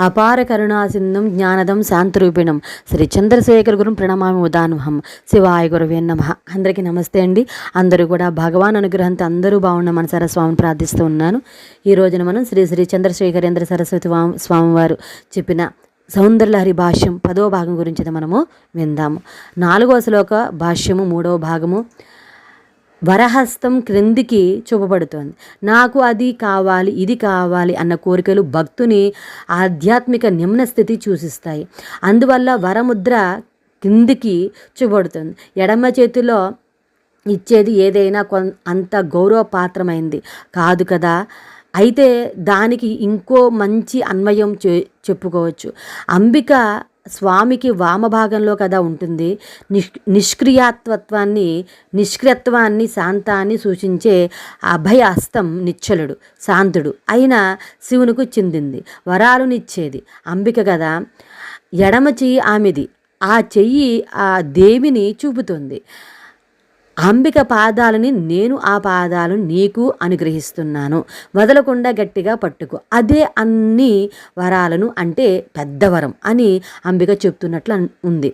అపార కరుణాసింధం జ్ఞానదం శాంతరూపిణం. శ్రీ చంద్రశేఖర్ గురు ప్రణమామి ఉదానహం శివాయ గురువే నమ. అందరికీ నమస్తే అండి. అందరూ కూడా భగవాన్ అనుగ్రహంతో అందరూ బాగున్న మన సరస్వామిని ప్రార్థిస్తూ ఉన్నాను. ఈ రోజున మనం శ్రీ శ్రీ చంద్రశేఖరేంద్ర సరస్వతి వా- స్వామివారు చెప్పిన సౌందర్యలహరి భాష్యం పదో భాగం గురించి మనము విందాము. నాలుగవ శ్లోక భాష్యము మూడవ భాగము. వరహస్తం క్రిందికి చూపబడుతోంది. నాకు అది కావాలి ఇది కావాలి అన్న కోరికలు భక్తుని ఆధ్యాత్మిక నిమ్న స్థితి సూచిస్తాయి అందువల్ల వరముద్ర కిందికి చూపబడుతుంది. ఎడమ చేతిలో ఇచ్చేది ఏదైనా కొ అంత గౌరవపాత్రమైంది కాదు కదా. అయితే దానికి ఇంకో మంచి అన్వయం చె చెప్పుకోవచ్చు. అంబిక స్వామికి వామభాగంలో కదా ఉంటుంది. నిష్ నిష్క్రియాత్వత్వాన్ని నిష్క్రియత్వాన్ని శాంతాన్ని సూచించే అభయ హస్తం నిచ్చలుడు శాంతుడు అయిన శివునికి చెందింది. వరాలునిచ్చేది అంబిక కదా. ఎడమ చెయ్యి ఆమెది. ఆ చెయ్యి ఆ దేవిని చూపుతుంది. అంబిక పాదాలని నేను ఆ పాదాలను నీకు అనుగ్రహిస్తున్నాను. వదలకుండా గట్టిగా పట్టుకో. అదే అన్ని వరాలను అంటే పెద్ద వరం అని అంబిక చెప్తున్నట్లు ఉంది.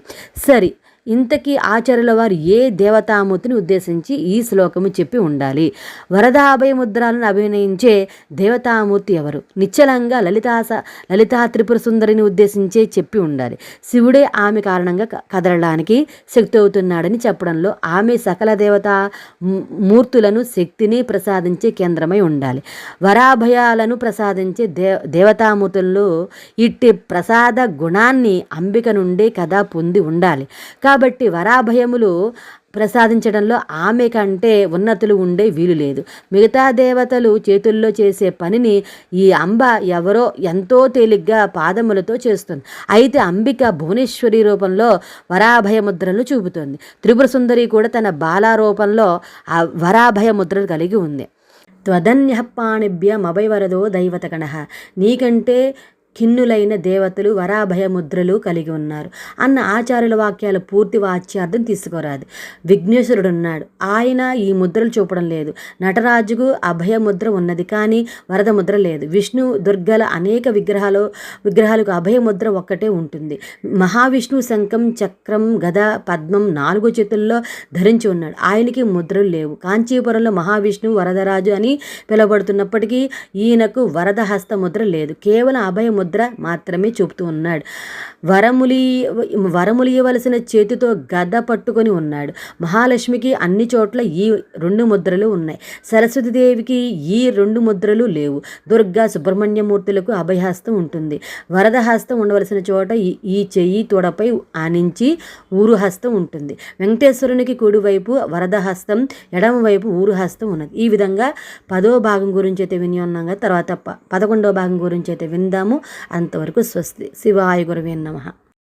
సరి ఇంతకీ ఆచార్యుల వారు ఏ దేవతామూర్తిని ఉద్దేశించి ఈ శ్లోకము చెప్పి ఉండాలి? వరదాభయ ముద్రాలను అభినయించే దేవతామూర్తి ఎవరు? నిశ్చలంగా లలితాస లలితా త్రిపుర సుందరిని ఉద్దేశించే చెప్పి ఉండాలి. శివుడే ఆమె కారణంగా క- కదలడానికి శక్తి అవుతున్నాడని చెప్పడంలో ఆమె సకల దేవతా మూర్తులను శక్తిని ప్రసాదించే కేంద్రమై ఉండాలి. వరాభయాలను ప్రసాదించే దే దేవతామూర్తుల్లో ఇట్టి ప్రసాద గుణాన్ని అంబిక నుండే కదా పొంది ఉండాలి. కాబట్టి కాబట్టి వరాభయములు ప్రసాదించడంలో ఆమె కంటే ఉన్నతులు ఉండే వీలు లేదు. మిగతా దేవతలు చేతుల్లో చేసే పనిని ఈ అంబ ఎవరో ఎంతో తేలిగ్గా పాదములతో చేస్తుంది. అయితే అంబిక భువనేశ్వరి రూపంలో వరాభయ ముద్రలు చూపుతుంది. త్రిపుర సుందరి కూడా తన బాలా రూపంలో ఆ వరాభయ ముద్రలు కలిగి ఉంది. త్వదన్యపాణిభ్యమభయవరదో దైవతగణ నీకంటే ఖిన్నులైన దేవతలు వరాభయ ముద్రలు కలిగి ఉన్నారు. అన్న ఆచార్యుల వాక్యాల పూర్తి వాచ్యార్థం తీసుకురాదు. విఘ్నేశ్వరుడు ఉన్నాడు ఆయన ఈ ముద్రలు చూపడం లేదు. నటరాజుకు అభయ ముద్ర ఉన్నది కానీ వరద ముద్ర లేదు. విష్ణు దుర్గల అనేక విగ్రహాలు విగ్రహాలకు అభయ ముద్ర ఒక్కటే ఉంటుంది. మహావిష్ణు శంఖం చక్రం గద పద్మం నాలుగు చేతుల్లో ధరించి ఉన్నాడు. ఆయనకి ముద్రలు లేవు. కాంచీపురంలో మహావిష్ణువు వరదరాజు అని పిలువబడుతున్నప్పటికీ ఈయనకు వరద హస్త ముద్ర లేదు. కేవలం అభయ ముద్ర ముద్ర మాత్రమే చూపుతూ ఉన్నాడు. వరములి వరములియవలసిన చేతితో గద పట్టుకొని ఉన్నాడు. మహాలక్ష్మికి అన్ని చోట్ల ఈ రెండు ముద్రలు ఉన్నాయి. సరస్వతీదేవికి ఈ రెండు ముద్రలు లేవు. దుర్గా సుబ్రహ్మణ్యమూర్తులకు అభయహస్తం ఉంటుంది. వరదహస్తం ఉండవలసిన చోట ఈ చెయ్యి తోడపై ఆనించి ఊరుహస్తం ఉంటుంది. వెంకటేశ్వరునికి కుడివైపు వరదహస్తం ఎడమవైపు ఊరుహస్తం ఉన్నది. ఈ విధంగా పదో భాగం గురించి అయితే విని ఉన్నాం కదా తర్వాత పదకొండో పదకొండవ భాగం గురించి అయితే విందాము. అంతవరకు స్వస్తి. శివాయ గురవే నమ.